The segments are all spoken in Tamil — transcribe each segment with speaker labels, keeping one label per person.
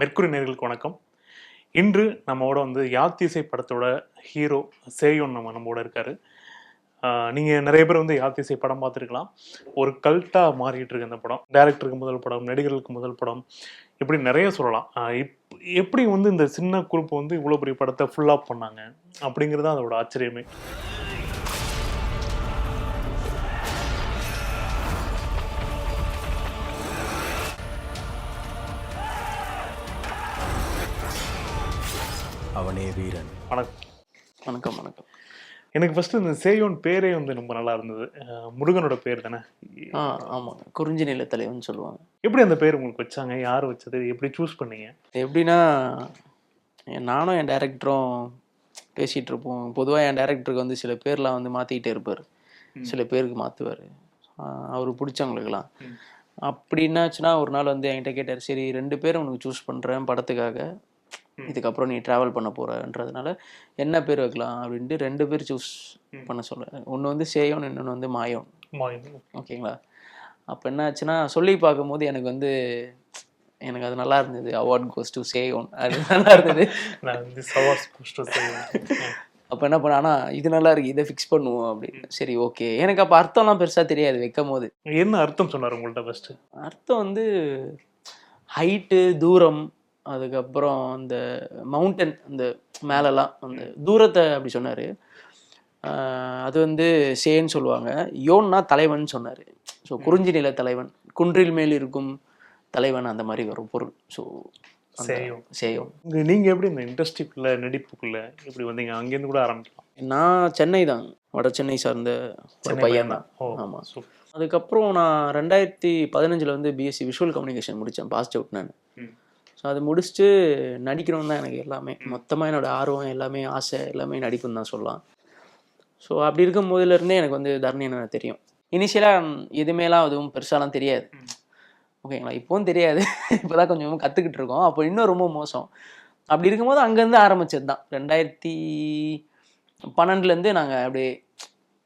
Speaker 1: மெர்குரி நேர்களுக்கு வணக்கம். இன்று நம்மோட வந்து யாத்திசை படத்தோட ஹீரோ சேயோன் நம்ம நம்மோட இருக்காரு. நீங்கள் நிறைய பேர் வந்து யாத்திசை படம் பார்த்துருக்கலாம். ஒரு கல்ட்டாக மாறிட்டு இருக்கு இந்த படம். டேரக்டருக்கு முதல் படம் நடிகர்களுக்கு முதல் படம் இப்படி நிறைய சொல்லலாம். இப் எப்படி வந்து இந்த சின்ன குரூப் வந்து இவ்வளோ பெரிய படத்தை ஃபுல்லாக பண்ணாங்க அப்படிங்கிறது தான் அதோட ஆச்சரியமே.
Speaker 2: அவனே வீரன்.
Speaker 1: வணக்கம்.
Speaker 3: வணக்கம் வணக்கம்.
Speaker 1: எனக்கு ஃபர்ஸ்ட் இந்த சேயோன் பேரே வந்து ரொம்ப நல்லா இருந்தது. முருகனோட பேர் தானே?
Speaker 3: ஆ ஆமாங்க. குறிஞ்சி நில தலைவன் சொல்லுவாங்க.
Speaker 1: எப்படி அந்த பேர் உங்களுக்கு வச்சாங்க? யார் வச்சது? எப்படி சூஸ் பண்ணீங்க?
Speaker 3: எப்படின்னா நானும் என் டேரக்டரும் பேசிகிட்டு இருப்போம். பொதுவாக என் டேரக்டருக்கு வந்து சில பேர்லாம் வந்து மாற்றிக்கிட்டே இருப்பார். சில பேருக்கு மாற்றுவார் அவருக்கு பிடிச்சவங்களுக்கெல்லாம். அப்படின்னாச்சுன்னா ஒரு நாள் வந்து என்கிட்ட கேட்டார் சரி ரெண்டு பேரும் உனக்கு சூஸ் பண்ணுறேன் படத்துக்காக. இதுக்கப்புறம் நீ ட்ராவல் பண்ண போகிறன்றதுனால என்ன பேர் வைக்கலாம் அப்படின்ட்டு ரெண்டு பேர் சூஸ். பண்ண சொல்ல ஒன்று வந்து சேயோன் இன்னொன்று வந்து மாயோன். ஓகேங்களா? அப்போ என்ன ஆச்சுன்னா சொல்லி பார்க்கும்போது எனக்கு வந்து எனக்கு அது நல்லா இருந்தது. Award goes to say one அது நல்லா இருந்தது. அப்போ என்ன பண்ண ஆனால் இது நல்லா இருக்கு இதை ஃபிக்ஸ் பண்ணுவோம் அப்படின்னு. சரி ஓகே எனக்கு அப்போ அர்த்தம்லாம் பெருசாக தெரியாது வைக்கும் போது
Speaker 1: என்ன அர்த்தம் சொன்னார் உங்கள்ட்ட ஃபர்ஸ்ட்
Speaker 3: அர்த்தம் வந்து ஹைட்டு தூரம் அதுக்கப்புறம் அந்த மவுண்டன் அந்த மேலெல்லாம் அந்த தூரத்தை அப்படி சொன்னார். அது வந்து சேன்னு சொல்லுவாங்க. யோன்னா தலைவன் சொன்னார். ஸோ குறிஞ்சி நில தலைவன். குன்றில் மேல் இருக்கும் தலைவன் அந்த மாதிரி வரும் பொருள். ஸோ
Speaker 1: சேயோன்.
Speaker 3: சேயோன்
Speaker 1: இங்க நீங்க எப்படி இந்த இண்டஸ்ட்ரிக்குள்ள நடிப்புக்குள்ள இப்படி வந்தீங்க? அங்கேருந்து கூட ஆரம்பிக்கலாம்.
Speaker 3: நான் சென்னை தான். வட சென்னை சார்ந்த ஒரு பையன் தான்.
Speaker 1: ஓ
Speaker 3: ஆமா.
Speaker 1: சூப்பர்.
Speaker 3: அதுக்கப்புறம் நான் ரெண்டாயிரத்தி பதினஞ்சில் வந்து பிஎஸ்சி விஷுவல் கம்யூனிகேஷன் முடித்தேன் பாஸ்ட் அவுட் நான். ஸோ அது முடிச்சுட்டு நடிக்கணும் தான் எனக்கு எல்லாமே. மொத்தமாக என்னோட ஆர்வம் எல்லாமே ஆசை எல்லாமே நடிப்புன்னு தான் சொல்லலாம். ஸோ அப்படி இருக்கும் போதுலேருந்தே எனக்கு வந்து தரணி என்ன தெரியும். இனிஷியலாக எதுவுமேலாம் அதுவும் பெருசாலாம் தெரியாது. ஓகேங்களா இப்போவும் தெரியாது. இப்போ தான் கொஞ்சம் கற்றுக்கிட்டு இருக்கோம் அப்போ இன்னும் ரொம்ப மோசம். அப்படி இருக்கும்போது அங்கேருந்து ஆரம்பிச்சது தான். ரெண்டாயிரத்தி பன்னெண்டுலேருந்து நாங்கள் அப்படியே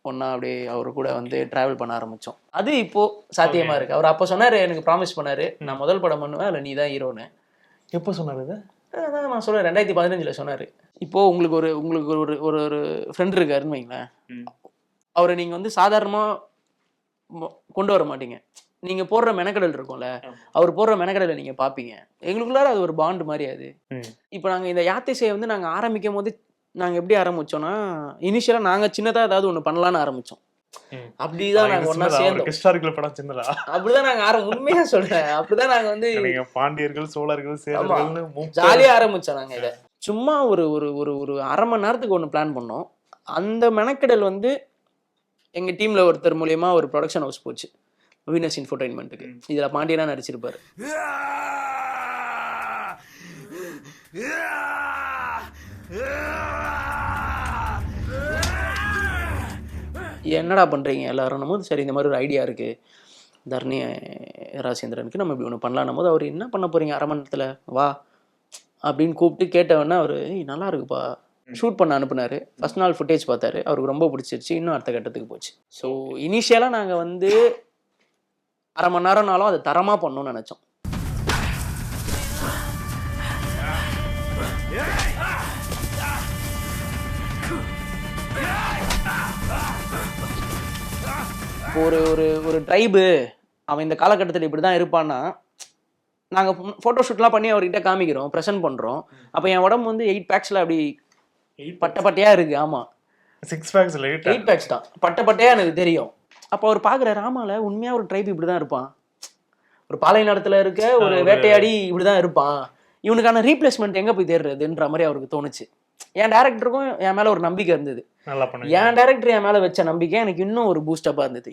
Speaker 3: ஒன்றா அப்படியே அவர் கூட வந்து ட்ராவல் பண்ண ஆரம்பித்தோம் அது இப்போது சாத்தியமாக இருக்குது அவர் அப்போ சொன்னார் எனக்கு ப்ராமிஸ் பண்ணார். நான் முதல் படம் பண்ணுவேன். இல்லை நீ தான் ஹீரோன்னு
Speaker 1: எப்போ சொன்னார் இது
Speaker 3: அதான் நான் சொல்கிறேன் ரெண்டாயிரத்தி பதினஞ்சில் சொன்னார் இப்போ உங்களுக்கு ஒரு உங்களுக்கு ஒரு ஒரு ஒரு ஃப்ரெண்ட் இருக்காருன்னு வைங்களேன். அவரை நீங்கள் வந்து சாதாரணமாக கொண்டு வர மாட்டீங்க நீங்கள் போடுற மெனக்கடல் இருக்கும்ல. அவர் போடுற மெனக்கடலை நீங்கள் பார்ப்பீங்க எங்களுக்குள்ளார அது ஒரு பாண்டு மாதிரி அது. இப்போ நாங்கள் இந்த யாத்திசையை வந்து நாங்கள் ஆரம்பிக்கும் போது நாங்கள் எப்படி ஆரம்பிச்சோம்னா இனிஷியலாக நாங்கள் சின்னதாக ஏதாவது ஒன்று பண்ணலான்னு ஆரம்பித்தோம். அப்படிதான் நாங்கள் ஒன்றா சேர்ந்தோம்.
Speaker 1: ஹிஸ்டாரிக்கல் படம் சின்னதா?
Speaker 3: அப்படிதான் நாங்கள் ஆரம் உண்மையாக சொல்கிறேன் அப்படிதான் நாங்கள் வந்து
Speaker 1: நீங்க பாண்டியர்கள் சோழர்கள் சேரர்கள்னு முப்பது-
Speaker 3: ஜாலியாக ஆரம்பிச்சோம் நாங்கள் இதை. சும்மா ஒரு ஒரு ஒரு ஒரு அரை மணி நேரத்துக்கு ஒன்று பிளான் பண்ணோம். அந்த மெனக்கெடல் வந்து எங்கள் டீமில் ஒருத்தர் மூலியமா ஒரு ப்ரொடக்ஷன் ஹவுஸ் போச்சு. வீனஸ் இன்ஃபோர்டைன்மெண்ட்டுக்கு இதில் பாண்டியனா நடிச்சிருப்பாரு. என்னடா பண்ணுறீங்க எல்லாரும் போது சரி இந்த மாதிரி ஒரு ஐடியா இருக்குது தர்ணி ராசேந்திரனுக்கு நம்ம இப்படி ஒன்று பண்ணலான்னும் போது அவர் என்ன பண்ண போகிறீங்க அரை மணி நேரத்தில் வா அப்படின்னு கூப்பிட்டு கேட்டவொடனே அவர் "ஏய், நல்லா இருக்குப்பா. ஷூட் பண்ண அனுப்புனாரு. ஃபர்ஸ்ட் நாள் ஃபுட்டேஜ் பார்த்தாரு. அவருக்கு ரொம்ப பிடிச்சிருச்சு. இன்னும் அடுத்த கட்டத்துக்கு போச்சு. ஸோ இனிஷியலாக நாங்கள் வந்து அரை மணி நேரம்னாலும் அதை தரமாக பண்ணணும்னு நினச்சோம். இப்போ ஒரு ஒரு ஒரு ட்ரைபு அவன் இந்த காலகட்டத்தில் இப்படி தான் இருப்பான்னா நாங்கள் ஃபோட்டோ ஷூட்லாம் பண்ணி அவர்கிட்ட காமிக்கிறோம் ப்ரெசென்ட் பண்ணுறோம் அப்போ என் உடம்பு வந்து எயிட் பேக்ஸில் அப்படி பட்டை பட்டையாக இருக்குது ஆமாம்
Speaker 1: சிக்ஸ் பேக்ஸ்
Speaker 3: எயிட் பேக்ஸ் தான். பட்டை பட்டையாக எனக்கு தெரியும். அப்போ அவர் பார்க்குற ராமால உண்மையாக ஒரு ட்ரைப் இப்படி தான் இருப்பான். ஒரு பாலை நிலத்துல இருக்க ஒரு
Speaker 1: ஒரு-
Speaker 3: வேட்டையாடி இப்படி தான் இருப்பான். இவனுக்கான ரீப்ளேஸ்மெண்ட் எங்கே போய் தேடுறதுன்ற மாதிரி அவருக்கு தோணுச்சு. என் டேரக்டருக்கும் என் மேலே ஒரு நம்பிக்கை இருந்தது. என் டேரக்டர் என் மேலே வச்ச நம்பிக்கை எனக்கு இன்னும் ஒரு பூஸ்டப்பாக இருந்தது.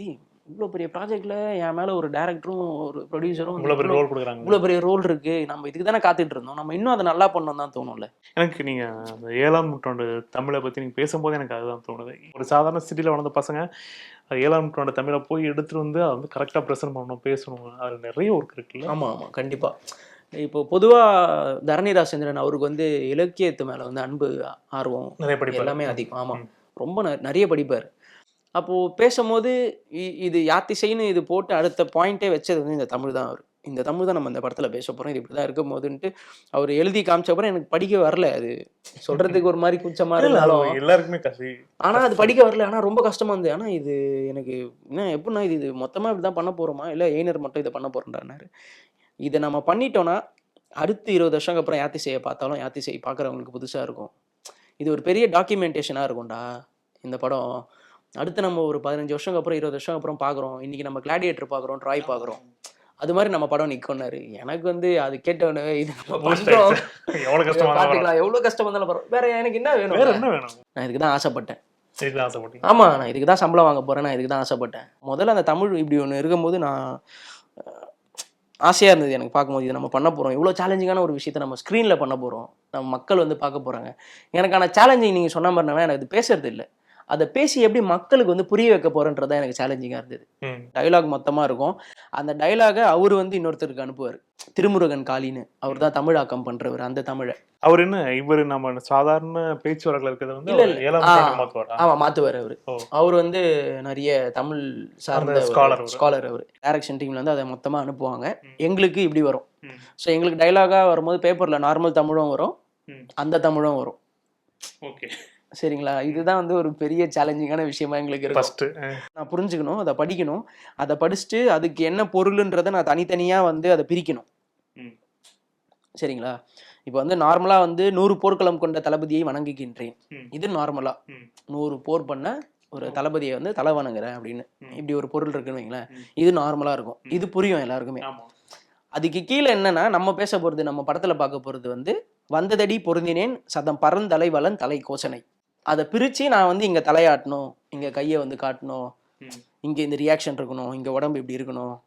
Speaker 3: இவ்வளோ பெரிய ப்ராஜெக்ட்ல என் மேலே ஒரு டேரக்டரும் ஒரு ப்ரொடியூசரும்
Speaker 1: இவ்வளவு பெரிய ரோல் கொடுக்குறாங்க.
Speaker 3: இவ்வளோ பெரிய ரோல் இருக்கு. நம்ம இதுக்கு தானே காத்துட்டு இருந்தோம். நம்ம இன்னும் அதை நல்லா பண்ணணும் தான் தோணும்ல.
Speaker 1: எனக்கு நீங்க அந்த ஏழாம் நூற்றாண்டு தமிழை பத்தி நீங்க பேசும்போது எனக்கு அதுதான் தோணுது. ஒரு சாதாரண சிட்டில வளர்ந்த பசங்க அது ஏழாம் நூற்றாண்டு தமிழை போய் எடுத்துட்டு வந்து அதை வந்து கரெக்டா ப்ரெசென்ட் பண்ணணும் பேசணும். அதுல நிறைய ஒர்க் இருக்குல்ல.
Speaker 3: ஆமாம் ஆமாம் கண்டிப்பாக இப்போ பொதுவாக தரணி ராசேந்திரன் அவருக்கு வந்து இலக்கியத்து மேலே வந்து அன்பு ஆர்வம்
Speaker 1: நிறைய படிப்பு
Speaker 3: எல்லாமே அதிகம். ஆமாம். ரொம்ப ந- நிறைய படிப்பார். அப்போது பேசும்போது இது யாத்திசைன்னு இது போட்டு அடுத்த பாயிண்ட்டே வச்சது வந்து இந்த தமிழ் தான் அவர். இந்த தமிழ் தான் நம்ம இந்த படத்தில் பேச போகிறோம் இது இப்படி தான் இருக்கும் போதுன்ட்டு அவர் எழுதி காமிச்ச அப்புறம் எனக்கு படிக்க வரல அது. சொல்கிறதுக்கு ஒரு மாதிரி கூச்சமாக இருந்தாலும்
Speaker 1: எல்லாருக்குமே கசி
Speaker 3: ஆனால் அது படிக்க வரல. ஆனால் ரொம்ப கஷ்டமாக இருந்தது. ஆனால் இது எனக்கு என்ன எப்படின்னா இது இது மொத்தமாக இப்படி தான் பண்ண போகிறோமா இல்லை எய்னர் மட்டும் இதை பண்ண போகிறேன்றாரு இதை நம்ம பண்ணிட்டோன்னா அடுத்து இருபது வருஷம் அப்புறம் யாத்திசையை பார்த்தாலும் யாத்திசை பார்க்குறவங்களுக்கு புதுசாக இருக்கும். இது ஒரு பெரிய டாக்குமெண்டேஷனாக இருக்கும்டா இந்த படம். அடுத்து நம்ம ஒரு பதினஞ்சு வருஷம் அப்புறம் இருபது வருஷம் அப்புறம் பார்க்குறோம். இன்றைக்கி நம்ம கிளாடியேட்டர் பார்க்குறோம் ட்ராய் பார்க்குறோம். அது மாதிரி நம்ம படம் நிற்கொண்டாரு எனக்கு வந்து அது கேட்டவனே இது நம்ம பண்றோம்.
Speaker 1: எவ்வளவு கஷ்டமா
Speaker 3: பார்த்துக்கலாம். எவ்வளோ கஷ்டம் வந்தாலும் பரவாயில்ல. வேற எனக்கு என்ன வேணும்?
Speaker 1: வேற என்ன வேணும்?
Speaker 3: நான் இதுக்கு தான் ஆசைப்பட்டேன்.
Speaker 1: இதுக்கு ஆசைப்பட்டீங்க
Speaker 3: ஆமா நான் இதுக்கு தான் சம்பளம் வாங்க போறேன். நான் இதுக்கு தான் ஆசைப்பட்டேன். முதல்ல அந்த தமிழ் இப்படி ஒன்று இருக்கும்போது நான் ஆசையா இருந்தது எனக்கு பார்க்கும்போது. இது நம்ம பண்ண போறோம். இவ்வளோ சேலஞ்சிங்கான ஒரு விஷயத்தை நம்ம ஸ்க்ரீனில் பண்ண போறோம். நம்ம மக்கள் வந்து பார்க்க போறாங்க. எனக்கான சேலஞ்சிங் நீங்க சொன்ன மாதிரினா எனக்கு பேசுறது இல்லை. அதை பேசி எப்படி மக்களுக்கு வந்து புரிய வைக்க போறேன்றதான் எனக்கு சேலஞ்சிங்காக இருந்தது.
Speaker 1: ம்.
Speaker 3: டயலாக் மொத்தமாக இருக்கும். அந்த டயலாகை அவர் வந்து இன்னொருத்தருக்கு அனுப்புவார். திருமுருகன் காளின்னு. அவர் தான் தமிழாக்கம் பண்றவர் அந்த தமிழை.
Speaker 1: அவர் என்ன இவர் நம்ம சாதாரண பேச்சு வழக்கில் இருக்கிறத வந்து
Speaker 3: ஆமா மாத்துவார் அவர். அவர் வந்து நிறைய தமிழ் சார்ந்த. ஸ்காலர் அவர். டைரக்ஷன் டீம்ல வந்து அதை மொத்தமா அனுப்புவாங்க. எங்களுக்கு இப்படி வரும். ஸோ எங்களுக்கு டைலாகா வரும்போது பேப்பர்ல நார்மல் தமிழும் வரும். அந்த தமிழும் வரும்.
Speaker 1: ஓகே.
Speaker 3: சரிங்களா? இதுதான் வந்து ஒரு பெரிய சேலஞ்சிங்கான விஷயமா எங்களுக்கு
Speaker 1: ஃபர்ஸ்ட்
Speaker 3: நான் புரிஞ்சுக்கணும் அதை படிக்கணும். அதை படிச்சுட்டு அதுக்கு என்ன பொருளுன்றதை நான் தனித்தனியா வந்து அதை பிரிக்கணும். சரிங்களா? இப்போ வந்து நார்மலா வந்து நூறு போர்க்களம் கொண்ட தளபதியை வணங்குகின்றேன். இது நார்மலா.
Speaker 1: ம்.
Speaker 3: நூறு போர் பண்ண ஒரு தளபதியை வந்து தலை வணங்குறேன் அப்படின்னு. இப்படி ஒரு பொருள் இருக்குன்னு வைங்களேன். இது நார்மலா இருக்கும். இது புரியும் எல்லாருக்குமே. அதுக்கு கீழே என்னன்னா நம்ம பேச போறது நம்ம படத்துல பார்க்க போறது வந்து வந்ததடி பொருந்தினேன் சதம் பரந்தலை வளன் தலை கோசனை. அதை பிரிச்சு நான் வந்து இங்க தலையாட்டணும் இங்க கையை வந்து காட்டணும். இங்க இந்த ரியாக்ஷன் இருக்கணும் இங்க உடம்பு இப்படி இருக்கணும்.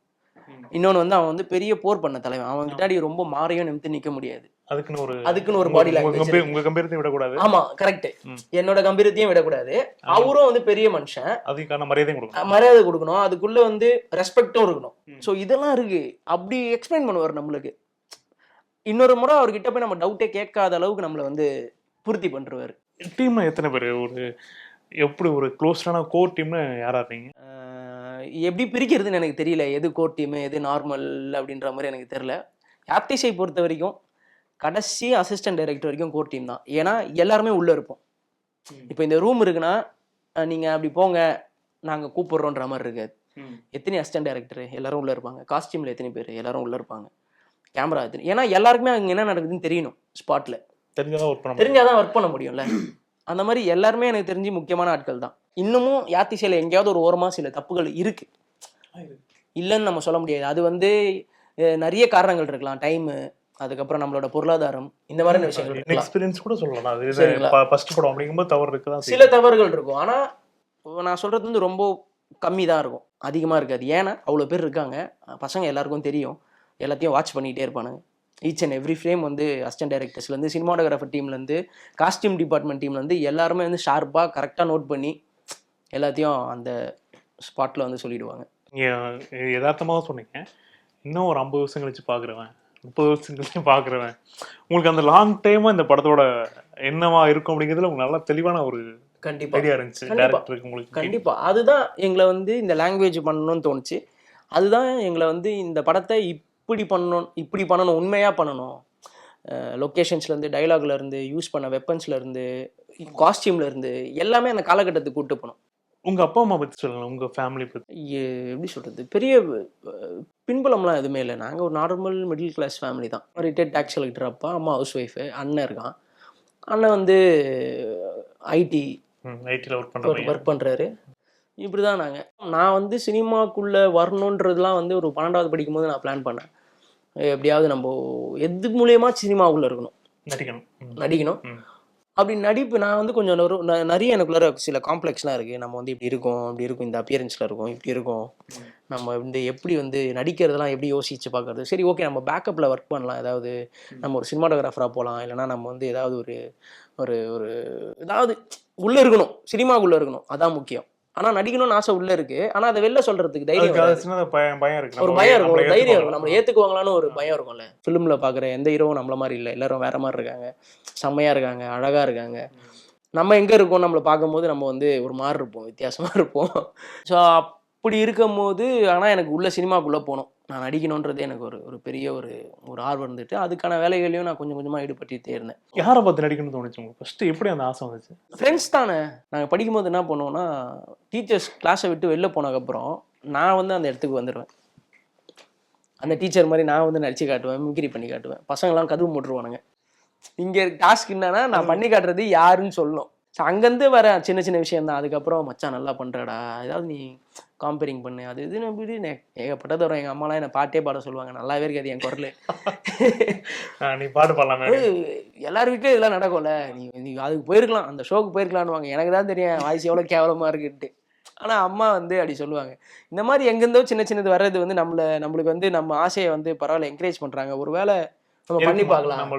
Speaker 3: இன்னொன்னு வந்து அவன் வந்து பெரிய போர் பண்ண தலைவன். அவன் கிட்டாடி ரொம்ப மாறையும் நிமித்து நிக்க முடியாது.
Speaker 1: அதுக்குன்னு ஒரு
Speaker 3: அதுக்குன்னு ஒரு
Speaker 1: உங்க-
Speaker 3: பாடி
Speaker 1: உங்க
Speaker 3: லாங்குவேஜ்
Speaker 1: கம்பே- உங்க கம்பேரத்தை விடக்கூடாது.
Speaker 3: ஆமா கரெக்ட். என்னோட கம்பீரத்தையும் விடக்கூடாது. அவரும் வந்து பெரிய மனுஷன்.
Speaker 1: அதுக்கான மரியாதையும் கொடுக்கணும்.
Speaker 3: மரியாதை கொடுக்கணும். அதுக்குள்ள வந்து ரெஸ்பெக்டும் இருக்கணும். ஸோ இதெல்லாம் இருக்கு. அப்படி எக்ஸ்பிளைன் பண்ணுவார் நம்மளுக்கு. இன்னொரு முறை அவர்கிட்ட போய் நம்ம டவுட்டே கேட்காத அளவுக்கு நம்மளை வந்து பூர்த்தி பண்றவர்.
Speaker 1: டீம்ல எத்தனை பேர்? ஒரு எப்படி ஒரு க்ளோஸ்டான கோர் டீம்னு யாரா இருக்கீங்க
Speaker 3: ஆஹ் எப்படி பிரிக்கிறதுன்னு எனக்கு தெரியல. எது கோர் டீமு எது நார்மல் அப்படின்ற மாதிரி எனக்கு தெரியல. ஆப்டிஸை பொறுத்த வரைக்கும் கடைசி அசிஸ்டன்ட் டைரக்டர் வரைக்கும் கோர் டீம் தான். ஏன்னா எல்லாருமே உள்ள இருப்போம். இப்போ இந்த ரூம் இருக்குன்னா அஹ் நீங்க அப்படி போங்க நாங்க கூப்பிடுறோன்ற மாதிரி இருக்காது. எத்தனை அசிஸ்டன்ட் டைரக்டர் எல்லாரும் உள்ள இருப்பாங்க. காஸ்டியூம்ல எத்தனை பேர் எல்லாரும் உள்ள இருப்பாங்க. கேமரா எத்தனை ஏன்னா எல்லாருக்குமே அங்க என்ன நடக்குதுன்னு தெரியணும் ஸ்பாட்ல
Speaker 1: தெரிஞ்சதான் ஒர்க் பண்ண.
Speaker 3: தெரிஞ்சாதான் ஒர்க் பண்ண முடியும்ல. அந்த மாதிரி எல்லாருமே எனக்கு தெரிஞ்சு முக்கியமான ஆட்கள் தான். இன்னமும் யாத்திசையில் எங்கேயாவது ஒரு ஓரமா சில தப்புகள் இருக்கு. இல்லைன்னு நம்ம சொல்ல முடியாது. அது வந்து நிறைய காரணங்கள் இருக்கலாம். டைமு அதுக்கப்புறம் நம்மளோட பொருளாதாரம் இந்த மாதிரியான விஷயங்கள்
Speaker 1: எக்ஸ்பீரியன்ஸ் கூட சொல்லலாம். அது. ஃபர்ஸ்ட் படம் அப்படிங்கும்போது தவறு இருக்குதான்
Speaker 3: சில தவறுகள் இருக்கும். ஆனா நான் சொல்றது வந்து ரொம்ப கம்மி தான் இருக்கும். அதிகமா இருக்காது. ஏன்னா அவ்வளோ பேர் இருக்காங்க. பசங்க எல்லாருக்கும் தெரியும். எல்லாத்தையும் வாட்ச் பண்ணிக்கிட்டே இருப்பானுங்க. ஈச் அண்ட் எவ்ரி ஃப்ரேம் வந்து அசிஸ்டன்ட் டைரக்டர்ஸ்லேருந்து சினிமாட்டோகிராஃபர் டீம்லேருந்து காஸ்டியூம் டிபார்ட்மெண்ட் டீம்லேருந்து எல்லாருமே வந்து ஷார்ப்பாக கரெக்டாக நோட் பண்ணி எல்லாத்தையும் அந்த ஸ்பாட்டில் வந்து சொல்லிடுவாங்க.
Speaker 1: நீங்க யதார்த்தமாக சொன்னீங்க. இன்னும் ஒரு ஐம்பது வருஷம் கழிச்சு பார்க்குறவன் முப்பது வருஷம் கழிச்சு பார்க்குறவன் உங்களுக்கு அந்த லாங் டைமாக இந்த படத்தோட என்னவா இருக்கும் அப்படிங்கிறதுல உங்களுக்கு நல்லா தெளிவான ஒரு
Speaker 3: கண்டிப்பாக
Speaker 1: இருந்துச்சு. டேரக்டருக்கு உங்களுக்கு
Speaker 3: கண்டிப்பா. அதுதான் எங்களை வந்து இந்த லாங்குவேஜ் பண்ணணும்னு தோணுச்சு. அதுதான் எங்களை வந்து இந்த படத்தை இப்படி பண்ணணும் இப்படி பண்ணணும் உண்மையா பண்ணணும். லொக்கேஷன்ஸ்ல இருந்து dialogueல இருந்து யூஸ் பண்ண வெப்பன்ஸ்ல இருந்து காஸ்டியூம்ல இருந்து எல்லாமே அந்த காலகட்டத்துக்கு கூட்டு போனோம்
Speaker 1: உங்க அப்பா அம்மா பத்தி சொல்லுங்க உங்க ஃபேமிலி
Speaker 3: எ- எப்படி சொல்றது? பெரிய பின்புலம்லாம் எதுவுமே இல்லை. நாங்கள் ஒரு நார்மல் மிடில் கிளாஸ் ஃபேமிலி தான். ரிட்டையர்ட் டேக்ஸ் கலெக்டர் அப்பா அம்மா ஹவுஸ் ஒய்ஃபு அண்ணன் இருக்கான். அண்ணன் வந்து ஐடி
Speaker 1: ஐடியில் ஒர்க் பண்றீங்க
Speaker 3: ஒர்க் பண்ணுறாரு இப்படி தான் நாங்கள் நான் வந்து சினிமாக்குள்ளே வரணுன்றதுலாம் வந்து ஒரு பன்னெண்டாவது படிக்கும்போது நான் பிளான் பண்ணேன். எப்படியாவது நம்ம எது மூலியமா சினிமாவுக்குள்ளே இருக்கணும்.
Speaker 1: நடிக்கணும்.
Speaker 3: நடிக்கணும். அப்படி நடிப்பு நான் வந்து கொஞ்சம் நிறைய எனக்குள்ளார சில காம்ப்ளெக்ஸ்லாம் இருக்குது நம்ம வந்து இப்படி இருக்கோம் இப்படி இருக்கும் இந்த அப்பியரன்ஸில் இருக்கும் இப்படி இருக்கும். நம்ம வந்து எப்படி வந்து நடிக்கிறதெல்லாம் எப்படி யோசிச்சு பார்க்கறது? சரி ஓகே நம்ம பேக்கப்பில் ஒர்க் பண்ணலாம். ஏதாவது நம்ம ஒரு சினிமாட்டோகிராஃபராக போகலாம் இல்லைனா நம்ம வந்து ஏதாவது ஒரு ஒரு ஒரு ஏதாவது உள்ளே இருக்கணும். சினிமாக்குள்ளே இருக்கணும். அதான் முக்கியம். ஆனால் நடிக்கணும்னு ஆசை உள்ளே இருக்குது ஆனால் அதை வெளில சொல்கிறதுக்கு தைரியம்
Speaker 1: பயம் இருக்கு.
Speaker 3: ஒரு
Speaker 1: நம்ம
Speaker 3: பயம் இருக்கும். ஒரு தைரியம் இருக்கும்.
Speaker 1: ஏத்துக்குவாங்களா?
Speaker 3: நம்மளை ஏற்றுக்குவாங்களான்னு ஒரு பயம் இருக்கும்ல. ஃபிலிமில் பார்க்குற எந்த ஹீரோவும் நம்மள மாதிரி இல்லை. எல்லாரும் வேற மாதிரி இருக்காங்க. செம்மையாக இருக்காங்க. அழகாக இருக்காங்க. நம்ம எங்கே இருக்கோம் நம்மளை பார்க்கும்போது நம்ம வந்து ஒரு மாதிரி இருப்போம். வித்தியாசமாக இருப்போம். ஸோ அப்படி இருக்கும்போது ஆனால் எனக்கு உள்ள சினிமாக்குள்ளே போகணும் நான் நடிக்கணுன்றது எனக்கு ஒரு ஒரு பெரிய ஒரு ஒரு ஆர்வம் இருந்துட்டு அதுக்கான வேலைகளையும் நான் கொஞ்சம் கொஞ்சமாக ஈடுபட்டுட்டே இருந்தேன்.
Speaker 1: யாரை பார்த்து நடிக்கணும்னு தோணுச்சு உங்களுக்கு? ஃபர்ஸ்ட் எப்படி அந்த ஆசை வந்துச்சு?
Speaker 3: ஃப்ரெண்ட்ஸ் தானே. நாங்கள் படிக்கும்போது என்ன பண்ணுவோம்னா டீச்சர்ஸ் கிளாஸை விட்டு வெளில போனதுக்கப்புறம் நான் வந்து அந்த இடத்துக்கு வந்துடுவேன் அந்த டீச்சர் மாதிரி நான் வந்து நடிச்சு காட்டுவேன் மிமிக்ரி பண்ணி காட்டுவேன். பசங்களாம் கதவு போட்டுருவானுங்க இங்கே டாஸ்க் என்னன்னா நான் பண்ணி காட்டுறது யாருன்னு சொல்லணும். ஸோ அங்கேருந்து வர சின்ன சின்ன விஷயம் தான் அதுக்கப்புறம் மச்சான் நல்லா பண்ணுறடா ஏதாவது நீ காம்பேரிங் பண்ணு அது இதுன்னு இப்படி நே- ஏகப்பட்டது வரும். எங்கள் அம்மாலாம் என்னை பாட்டே பாட சொல்லுவாங்க. நல்லாவே இருக்காது என் குரல்.
Speaker 1: நீ பாட்டு பாடலாமே
Speaker 3: எல்லார் வீட்லயும் இதெல்லாம் நடக்கும்ல. நீ நீ அதுக்கு போயிருக்கலாம். அந்த ஷோக்கு போயிருக்கலாம்னு எனக்கு தான் தெரியும். வாய்ஸ் எவ்வளோ கேவலமா இருக்குன்ட்டு. ஆனா அம்மா வந்து அப்படி சொல்லுவாங்க. இந்த மாதிரி எங்கேருந்தோ சின்ன சின்னது வர்றது வந்து நம்மள நம்மளுக்கு வந்து நம்ம ஆசையை வந்து பரவாயில்ல என்கரேஜ் பண்றாங்க. ஒருவேளை நம்ம பண்ணி? பார்க்கலாம்.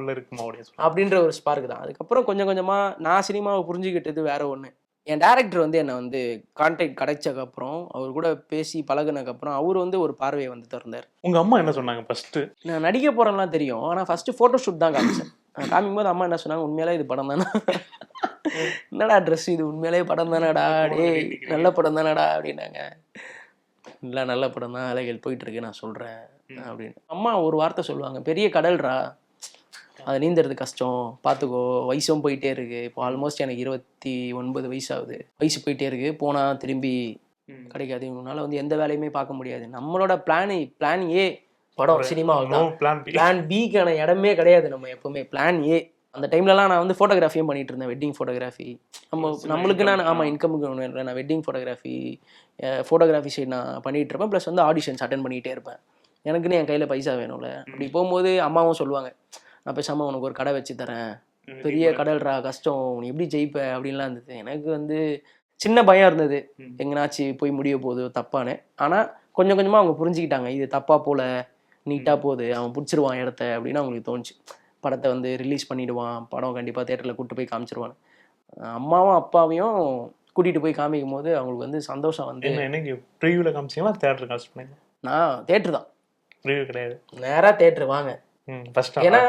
Speaker 3: அப்படின்ற ஒரு ஸ்பார்க் தான். அதுக்கப்புறம் கொஞ்சம் கொஞ்சமா நான் சினிமாவை புரிஞ்சுக்கிட்டது வேற ஒண்ணு. என் டேரக்டர் வந்து என்னை வந்து கான்டாக்ட் கிடைச்சக்கப்புறம் அவர் கூட பேசி பழகுனதுக்கப்புறம் அவர் வந்து ஒரு பார்வையை வந்து திறந்தார்.
Speaker 1: உங்க அம்மா என்ன சொன்னாங்க ஃபர்ஸ்ட்
Speaker 3: நான் நடிக்க போறேன்லாம் தெரியும். ஆனா ஃபர்ஸ்ட் போட்டோ ஷூட் தான் காமிச்சேன். நான் காமிக்கும்போது அம்மா என்ன சொன்னாங்க உண்மையிலே இது படம் தானே? என்னடா ட்ரெஸ் இது? உண்மையிலே படம் தானடா? டேய் நல்ல படம் தானடா? அப்படின்னாங்க. இல்லை நல்ல படம் தான். வேலைகள் போயிட்டு இருக்கு. நான் சொல்றேன். அப்படின்னு. அம்மா ஒரு வார்த்தை சொல்லுவாங்க. பெரிய கடல்ரா? அது நீந்துறது கஷ்டம். பார்த்துக்கோ வயசும் போயிட்டே இருக்கு. இப்போ ஆல்மோஸ்ட் எனக்கு இருபத்தி ஒன்பது வயசு ஆகுது வயசு போயிட்டே இருக்கு. போனா திரும்பி கிடைக்காது. இவனால வந்து எந்த வேலையுமே பார்க்க முடியாது. நம்மளோட பிளான் பிளான் ஏ படம் சினிமா
Speaker 1: பிளான்
Speaker 3: பிளான் பிக்கான இடமே கிடையாது நம்ம எப்பவுமே. பிளான் ஏ அந்த டைம்லலாம் நான் வந்து ஃபோட்டோகிராஃபியும் பண்ணிட்டு இருந்தேன். வெட்டிங் ஃபோட்டோகிராஃபி நம்ம நம்மளுக்கு நான் ஆமாம் இன்கமுக்கு ஒன்று நான் வெட்டிங் ஃபோட்டோகிராஃபி ஃபோட்டோகிராஃபி சைடு நான் பண்ணிட்டு இருப்பேன். ப்ளஸ் வந்து ஆடிஷன்ஸ் அட்டன் பண்ணிகிட்டே இருப்பேன். எனக்குன்னு என் கையில் பைசா வேணும்ல. அப்படி போகும்போது அம்மாவும் சொல்லுவாங்க நான் பேசாமல் உனக்கு ஒரு கடை வச்சு தரேன். பெரிய கடல்ரா கஷ்டம். நீ எப்படி ஜெயிப்ப? அப்படின்லாம் இருந்தது. எனக்கு வந்து சின்ன பயம் இருந்தது. எங்கனாச்சு போய் முடிய போகுது தப்பான்னு. ஆனால் கொஞ்சம் கொஞ்சமாக அவங்க புரிஞ்சுக்கிட்டாங்க. இது தப்பா போல நீட்டாக போகுது. அவன் பிடிச்சிருவான் இடத்த அப்படின்னு அவங்களுக்கு தோணுச்சு. படத்தை வந்து ரிலீஸ் பண்ணிடுவான். படம் கண்டிப்பாக தேட்டரில் கூட்டு போய் காமிச்சிருவான். அம்மாவும் அப்பாவையும் கூட்டிகிட்டு போய் காமிக்கும் போது அவங்களுக்கு வந்து சந்தோஷம் வந்து
Speaker 1: என்ன என்னைக்கு ப்ரீவியூல காமிச்சீங்களா தேட்டர் பண்ணீங்க
Speaker 3: நான் தேட்டர் தான்.
Speaker 1: ப்ரீவியூ கிடையாது.
Speaker 3: நேராக தேட்டர் வாங்க. ஏன்னா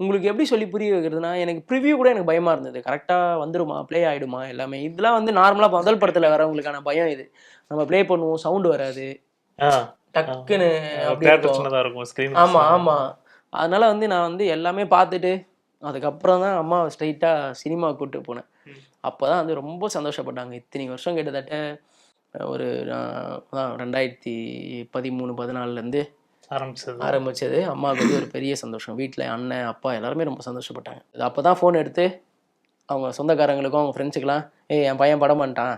Speaker 3: உங்களுக்கு எப்படி சொல்லி புரிய வைக்கிறதுனா எனக்கு ப்ரிவ்யூ கூட எனக்கு பயமா இருந்தது. கரெக்டாக வந்துருமா? ப்ளே ஆயிடுமா? எல்லாமே. இதெல்லாம் வந்து நார்மலாக முதல் படத்தில் வரவங்களுக்கான பயம் இது. நம்ம ப்ளே பண்ணுவோம் சவுண்டு வராது. டக்குன்னு அப்படி
Speaker 1: தேட்டர்
Speaker 3: இருக்கும்.
Speaker 1: சின்னதா இருக்கும் ஸ்கிரீன்
Speaker 3: ஆமா ஆமா. அதனால வந்து நான் வந்து எல்லாமே பார்த்துட்டு அதுக்கப்புறம் தான் அம்மா ஸ்ட்ரைட்டாக சினிமா கூப்பிட்டு போனேன். அப்போ தான் வந்து ரொம்ப சந்தோஷப்பட்டாங்க. இத்தனை வருஷம் கிட்டத்தட்ட ஒரு ரெண்டாயிரத்தி பதிமூணு பதினாலுலேருந்து
Speaker 1: ஆரம்பிச்சது.
Speaker 3: ஆரம்பிச்சது. அம்மாவுக்கு வந்து ஒரு பெரிய சந்தோஷம். வீட்டில் அண்ணன் அப்பா எல்லாருமே ரொம்ப சந்தோஷப்பட்டாங்க. இது அப்போ தான் ஃபோன் எடுத்து அவங்க சொந்தக்காரங்களுக்கும் அவங்க ஃப்ரெண்ட்ஸுக்கெல்லாம் ஏய் என் பையன் படம் பண்ணிட்டான்.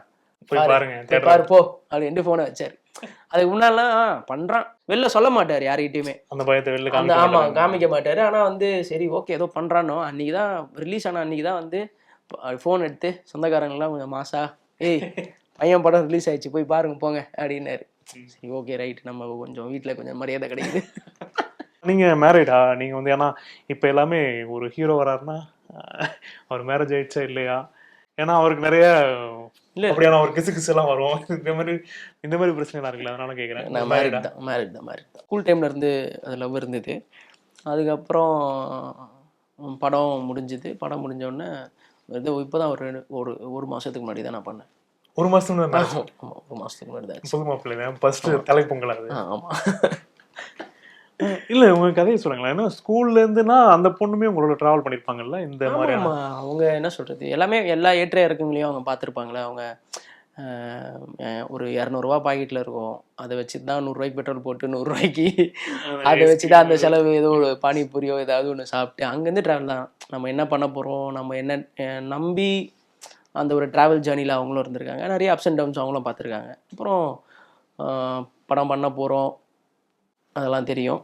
Speaker 3: பாரு, போ அப்படின்ட்டு ஃபோனை வச்சார். அதுக்கு முன்னாலாம் "ஆ, பண்றான். வெளில சொல்ல மாட்டார் யார்கிட்டயுமே.
Speaker 1: அந்த பயத்தை வெளில
Speaker 3: அந்த
Speaker 1: காமிக்க
Speaker 3: ஆமா
Speaker 1: மாட்டாங்க.
Speaker 3: காமிக்க மாட்டாரு. ஆனா வந்து சரி ஓகே ஏதோ பண்றானோ அன்னைக்கு தான் ரிலீஸ் ஆன அன்னைக்கு தான் வந்து ஃபோன் எடுத்து சொந்தக்காரங்களாம் கொஞ்சம் மாசா ஏய் பையன் படம் ரிலீஸ் ஆயிடுச்சு போய் பாருங்க போங்க அப்படின்னாரு. சரி ஓகே ரைட் நம்ம கொஞ்சம் வீட்ல கொஞ்சம் மரியாதை கிடைக்குது.
Speaker 1: நீங்க மேரிடா நீங்க வந்து ஏன்னா இப்ப எல்லாமே ஒரு ஹீரோ வராருன்னா அவர் மேரேஜ் ஆயிடுச்சா இல்லையா? ஏன்னா அவருக்கு நிறைய
Speaker 3: இல்ல.
Speaker 1: அப்படியான ஒரு கிசு கிசு எல்லாம் வரும் இந்த மாதிரி இந்த மாதிரி பிரச்சனை எல்லாம் இருக்குல்ல அதனால கேக்குறேன்
Speaker 3: நான் மேரிட் தான் மேரிட் தான் மேரிட் தான். ஸ்கூல் டைம்ல இருந்து அது லவ் இருந்தது. அதுக்கப்புறம் படம் முடிஞ்சுது. படம் முடிஞ்ச உடனே இது இப்போ தான் ஒரு ஒரு ஒரு மாசத்துக்கு முன்னாடி தான் நான் பண்ணேன்.
Speaker 1: ஒரு மாசம்
Speaker 3: ஆமா ஒரு மாசத்துக்கு முன்னாடி தான்.
Speaker 1: புது மாப்பிள்ளை தான் ஃபர்ஸ்ட் தலைப்பொங்கல் அது.
Speaker 3: ஆ, ஆமா.
Speaker 1: இல்ல உங்க கதையை சொல்லுங்களேன். ஏன்னா ஸ்கூல்ல இருந்துன்னா அந்த பொண்ணுமே உங்களோட டிராவல் பண்ணிருப்பாங்கல்ல இந்த
Speaker 3: ஆமா அவங்க என்ன சொல்றது? எல்லாமே எல்லா ஏற்ற இறக்கங்களையும் அவங்க பார்த்துருப்பாங்களே அவங்க ஒரு இரநூறுவா பாக்கெட்ல இருக்கும். அதை வச்சு தான் நூறுரூவாய்க்கு பெட்ரோல் போட்டு நூறுரூவாய்க்கு அதை வச்சு தான் அந்த செலவு ஏதோ ஒரு பானிபூரியோ ஏதாவது ஒன்று சாப்பிட்டு அங்கேருந்து ட்ராவல் தான். நம்ம என்ன பண்ண போகிறோம் நம்ம என்ன நம்பி அந்த ஒரு ட்ராவல் ஜேர்னியில் அவங்களும் இருந்திருக்காங்க. நிறைய அப்ஸ் அண்ட் டவுன்ஸ் அவங்களும் பார்த்துருக்காங்க. அப்புறம் படம் பண்ண போகிறோம் அதெல்லாம் தெரியும்.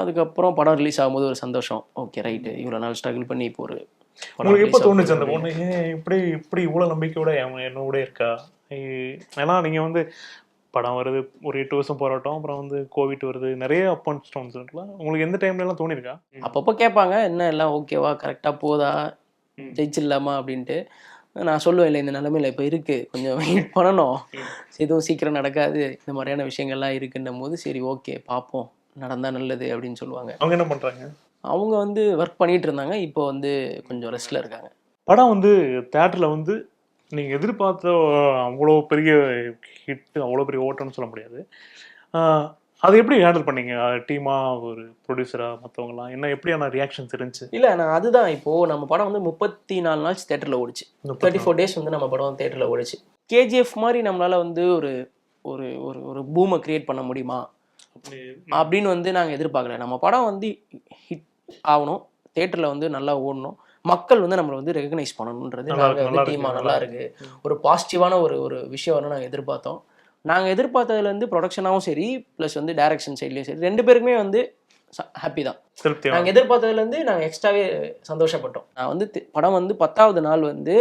Speaker 3: அதுக்கப்புறம் படம் ரிலீஸ் ஆகும்போது ஒரு சந்தோஷம். ஓகே ரைட்டு இவ்வளோ நாள் ஸ்ட்ரகிள் பண்ணி இப்போ ஒரு
Speaker 1: உங்களுக்கு எப்போ. தோணுச்சு அந்த பொண்ணு இப்படி இப்படி இவ்வளவு நம்பிக்கையோட அவன் என்னோட இருக்கா? ஏன்னா நீங்க வந்து படம் வருது ஒரு எட்டு வருஷம் போராட்டம். அப்புறம் வந்து கோவிட் வருது. நிறைய அப் அண்ட் ஸ்டோன்ஸ் இருக்குல்ல? உங்களுக்கு எந்த டைம்ல எல்லாம் தோணிருக்கா?
Speaker 3: அப்பப்போ கேட்பாங்க. என்ன எல்லாம் ஓகேவா கரெக்டாக போதா. ஜெயிச்சிடலாமா அப்படின்ட்டு. நான் சொல்லுவேன் இல்லை இந்த நிலமையில இப்போ இருக்குது கொஞ்சம் வெயிட் பண்ணணும். எதுவும் சீக்கிரம் நடக்காது. இந்த மாதிரியான விஷயங்கள்லாம் இருக்குன்னும் போது சரி ஓகே பார்ப்போம் நடந்தா நல்லது அப்படின்னு சொல்லுவாங்க.
Speaker 1: அவங்க என்ன பண்றாங்க?
Speaker 3: அவங்க வந்து ஒர்க் பண்ணிட்டு இருந்தாங்க. இப்போ வந்து கொஞ்சம் ரெஸ்ட்ல இருக்காங்க.
Speaker 1: படம் வந்து தேட்டர்ல வந்து நீங்க எதிர்பார்த்த அவ்வளோ பெரிய ஹிட் அவ்வளோ பெரிய ஓட்டம்னு சொல்ல முடியாது. அதை எப்படி ஹேண்டில் பண்ணீங்க? டீமா ஒரு ப்ரொடியூசரா மற்றவங்கலாம் என்ன எப்படியான ரியாக்ஷன்ஸ் இருந்துச்சு?
Speaker 3: இல்லை நான் அதுதான். இப்போ நம்ம படம் வந்து முப்பத்தி நாலு நாள் தேட்டரில் ஓடிச்சு. தேர்ட்டி ஃபோர் டேஸ் வந்து நம்ம படம் தேட்டரில் ஓடிச்சு. கேஜிஎஃப் மாதிரி நம்மளால வந்து ஒரு ஒரு ஒரு ஒரு பூமை கிரியேட் பண்ண முடியுமா? அப்படின்னு வந்து நாங்கள் எதிர்பார்க்கல. நம்ம படம் வந்து ஹிட் ஆகணும். தேட்டரில் வந்து நல்லா ஓடணும். மக்கள் வந்து நம்மளை வந்து ரெகனைஸ் பண்ணணுன்றது
Speaker 1: நல்லா
Speaker 3: நாங்கள் வந்து டீமாக நல்லா இருக்கு. ஒரு பாசிட்டிவான ஒரு ஒரு விஷயம் நாங்கள் எதிர்பார்த்தோம். நாங்கள் எதிர்பார்த்ததுலேருந்து ப்ரொடக்ஷனாகவும் சரி ப்ளஸ் வந்து டைரக்ஷன் சைட்லேயும் சரி ரெண்டு பேருக்குமே வந்து ஹாப்பி தான். நாங்கள் எதிர்பார்த்ததுலேருந்து நாங்கள் எக்ஸ்ட்ராவே சந்தோஷப்பட்டோம். நான் வந்து படம் வந்து பத்தாவது நாள் வந்து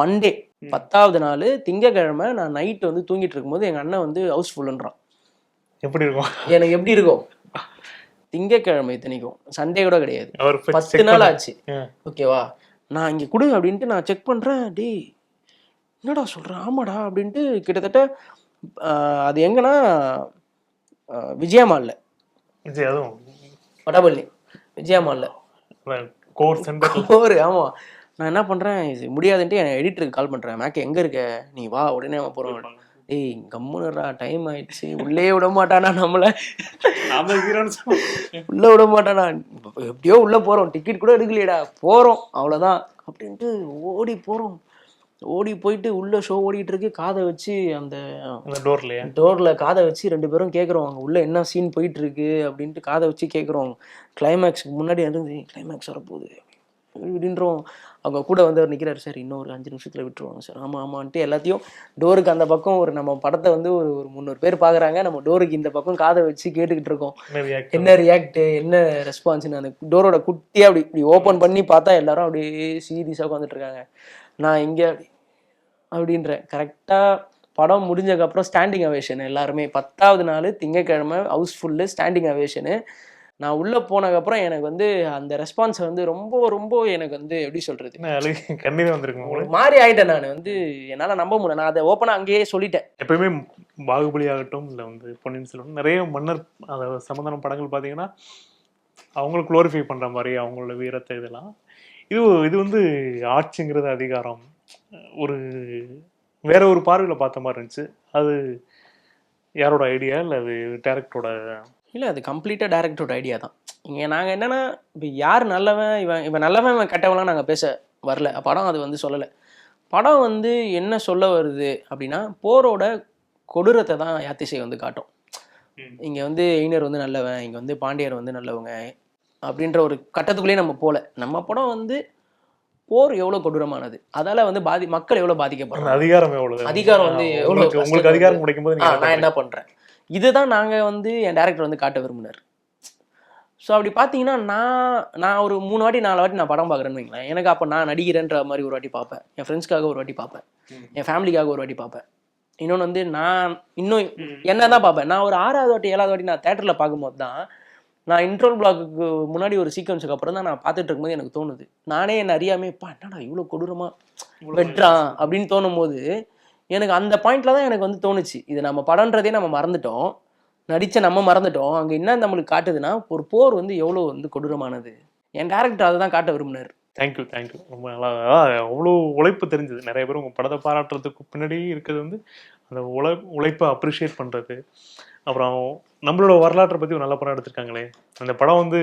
Speaker 3: மண்டே பத்தாவது நாள் திங்கக்கிழமை நான் நைட்டு வந்து தூங்கிட்டு இருக்கும்போது எங்கள் அண்ணன் வந்து ஹவுஸ்ஃபுல்லுன்றான்
Speaker 1: எப்படி இருக்கும்?
Speaker 3: எனக்கு எப்படி இருக்கும்? திங்கக்கிழமை இத்தனைக்கும். சண்டே கூட கிடையாது. பத்து நாள் ஆச்சு. ஓகேவா நான் இங்கே கொடு அப்படின்ட்டு நான் செக் பண்ணுறேன் டேய் என்னடா சொல்கிறேன் ஆமாடா அப்படின்ட்டு கிட்டத்தட்ட அது எங்கன்னா ஆஹ், விஜயா
Speaker 1: அதுவும்.
Speaker 3: வடபள்ளி விஜயா மாலில்.
Speaker 1: கோர்
Speaker 3: ஒரு ஆமாம் நான் என்ன பண்ணுறேன் இது முடியாதுன்ட்டு என் எடிட்டருக்கு கால் பண்ணுறேன் மேக்க எங்கே இருக்க? நீ வா உடனே அவன் போகிறோம் டேய் கம்முனுறா டைம் ஆயிடுச்சு. உள்ளே விட மாட்டானா நம்மளை? உள்ளே விட மாட்டானா? எப்படியோ உள்ளே போகிறோம் டிக்கெட் கூட எடுக்கலையடா. போகிறோம் அவ்வளோதான் அப்படின்ட்டு ஓடி போகிறோம் ஓடி போயிட்டு உள்ள ஷோ ஓடிட்டு இருக்கு காதை வச்சு அந்த
Speaker 1: அந்த டோர்லயா
Speaker 3: டோர்ல காதை வச்சு ரெண்டு பேரும் கேட்குறோம் அங்கே உள்ள என்ன சீன் போயிட்டு இருக்கு அப்படின்ட்டு காதை வச்சு கேட்குறோம் கிளைமேக்ஸ்க்கு முன்னாடி இருந்து கிளைமேக்ஸ் வரப்போகுது. இப்படின்றோம். அவங்க கூட வந்து அவர் நிற்கிறாரு சார் இன்னும் ஒரு அஞ்சு நிமிஷத்தில் விட்டுருவாங்க சார். ஆமாம் ஆமான்ட்டு எல்லாத்தையும் டோருக்கு அந்த பக்கம் ஒரு நம்ம படத்தை வந்து ஒரு ஒரு முந்நூறு பேர் பார்க்குறாங்க நம்ம டோருக்கு இந்த பக்கம் காதை வச்சு கேட்டுக்கிட்டு இருக்கோம். என்ன ரியாக்ட் என்ன ரெஸ்பான்ஸ்னு அந்த டோரோட குட்டியாக அப்படி இப்படி ஓப்பன் பண்ணி பார்த்தா எல்லாரும் அப்படியே சீரியஸாக உட்காந்துட்டு இருக்காங்க. நான் இங்கே அப்படின்றேன் கரெக்டாக படம் முடிஞ்சதுக்கப்புறம் ஸ்டாண்டிங் அவேஷன் எல்லாருமே. பத்தாவது நாள் திங்கக்கிழமை ஹவுஸ்ஃபுல்லு ஸ்டாண்டிங் அவேஷனு நான் உள்ளே போனதுக்கப்புறம் எனக்கு வந்து அந்த ரெஸ்பான்ஸை வந்து ரொம்ப ரொம்ப எனக்கு வந்து எப்படி சொல்கிறது
Speaker 1: கண்ணீரே வந்திருக்கும்
Speaker 3: ஒரு மாதிரி ஆயிட்டேன் நான். வந்து என்னால் நம்ப முடியல. நான் அதை ஓப்பனாக அங்கேயே சொல்லிட்டேன்.
Speaker 1: எப்பயுமே பாகுபலி ஆகட்டும் இல்லை வந்து பொன்னியின் செல்வன் நிறைய மன்னர் அந்த சம்பந்தன படங்கள் பார்த்தீங்கன்னா அவங்கள குளோரிஃபை பண்ணுற மாதிரி அவங்களோட வீரத்தை இதெல்லாம். இது இது வந்து ஆட்சிங்கிறது அதிகாரம். ஒரு வேற ஒரு பார்வையில் பார்த்த மாதிரி இருந்துச்சு. அது யாரோட ஐடியா இல்லை அது டேரக்டரோட
Speaker 3: இல்லை அது கம்ப்ளீட்டாக டேரக்டரோட ஐடியா தான். இங்கே நாங்கள் என்னென்னா இப்போ யார் நல்லவன் இவன் இவன் நல்லவன் இவன் கெட்டவன்லாம் நாங்கள் பேச வரல. படம் அது வந்து சொல்லலை. படம் வந்து என்ன சொல்ல வருது அப்படின்னா போரோட கொடூரத்தை தான் யாத்திசை வந்து காட்டும். இங்கே வந்து எயினர் வந்து நல்லவன் இங்கே வந்து பாண்டியர் வந்து நல்லவங்க அப்படின்ற ஒரு கட்டத்துக்குள்ளேயே நம்ம போகல நம்ம படம் வந்து போர் எவ்வளோ கொடூரமானது? அதால் வந்து பாதி மக்கள் எவ்வளோ
Speaker 1: அந்த
Speaker 3: பாதிக்கப்படுறாங்க?
Speaker 1: அதிகாரம் எவ்வளவு?
Speaker 3: அதிகாரம் வந்து எவ்வளவு
Speaker 1: உங்களுக்கு அதிகாரம் கிடைக்கும் போது நீங்க
Speaker 3: நான் என்ன பண்ணுறேன் இதுதான் நாங்கள் வந்து என் டேரக்டர் வந்து காட்ட விரும்பினார். ஸோ அப்படி பார்த்தீங்கன்னா நான் நான் ஒரு மூணு வாட்டி நாலு வாட்டி நான் படம் பார்க்குறேன்னு வைங்களேன். எனக்கு அப்போ நான் நடிக்கிறேன்ற மாதிரி ஒரு வாட்டி பார்ப்பேன் என் ஃப்ரெண்ட்ஸ்க்காக ஒரு வாட்டி பார்ப்பேன். என் ஃபேமிலிக்காக ஒரு வாட்டி பார்ப்பேன் இன்னொன்று வந்து நான் இன்னும் என்ன தான் பார்ப்பேன் நான் ஒரு ஆறாவது வாட்டி ஏழாவது வாட்டி நான் தேட்டரில் பார்க்கும்போது தான் நான் இன்ட்ரோல் பிளாக்கு முன்னாடி ஒரு சீக்வன்ஸுக்கு அப்புறம் தான் நான் பார்த்துட்டு இருக்கும்போது எனக்கு தோணுது. நானே என்ன அறியாமே பா என்னடா இவ்வளோ கொடூரமா வெட்டுறான்? அப்படின்னு தோணும் போது எனக்கு அந்த பாயிண்ட்ல தான் எனக்கு வந்து தோணுச்சு. இது நம்ம படம்ன்றதே நம்ம மறந்துட்டோம். நடிச்ச நம்ம மறந்துட்டோம். அங்கே என்ன நம்மளுக்கு காட்டுதுன்னா ஒரு போர் வந்து எவ்வளோ வந்து கொடூரமானது. என் டேரக்டர் அதை தான் காட்ட விரும்பினார்.
Speaker 1: தேங்க்யூ தேங்க்யூ ரொம்ப நல்லா அவ்வளோ உழைப்பு தெரிஞ்சது. நிறைய பேர் உங்கள் படத்தை பாராட்டுறதுக்கு பின்னாடி இருக்கிறது வந்து அந்த உழை உழைப்பை அப்ரிஷியேட் பண்ணுறது அப்புறம் நம்மளோட வரலாற்றை பற்றி ஒரு நல்ல படம் எடுத்திருக்காங்களே. அந்த படம் வந்து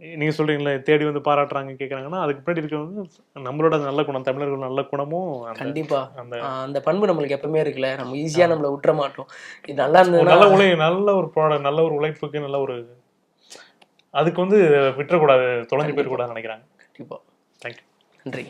Speaker 1: நீங்கள் சொல்கிறீங்களே தேடி வந்து பாராட்டுறாங்க கேட்குறாங்கன்னா அதுக்கு பின்னாடி இருக்கிறது வந்து நம்மளோட நல்ல குணம் தமிழர்கள் நல்ல குணமும் அந்த
Speaker 3: கண்டிப்பா.
Speaker 1: அந்த
Speaker 3: அந்த பண்பு நம்மளுக்கு எப்பவுமே இருக்குல்ல. நம்ம ஈஸியா நம்மள விட்டுற மாட்டோம். இது நல்லா
Speaker 1: ஒரு
Speaker 3: இருந்ததுன்னா
Speaker 1: நல்ல உழை நல்ல ஒரு ப்ராடக்ட் நல்ல ஒரு உழைப்புக்கு நல்ல ஒரு அதுக்கு வந்து விட்டுறக்கூடாது தொலைஞ்சு போயிடக்கூடாதுன்னு நினைக்கிறாங்க.
Speaker 3: கண்டிப்பா.
Speaker 1: தேங்க்யூ
Speaker 3: நன்றி.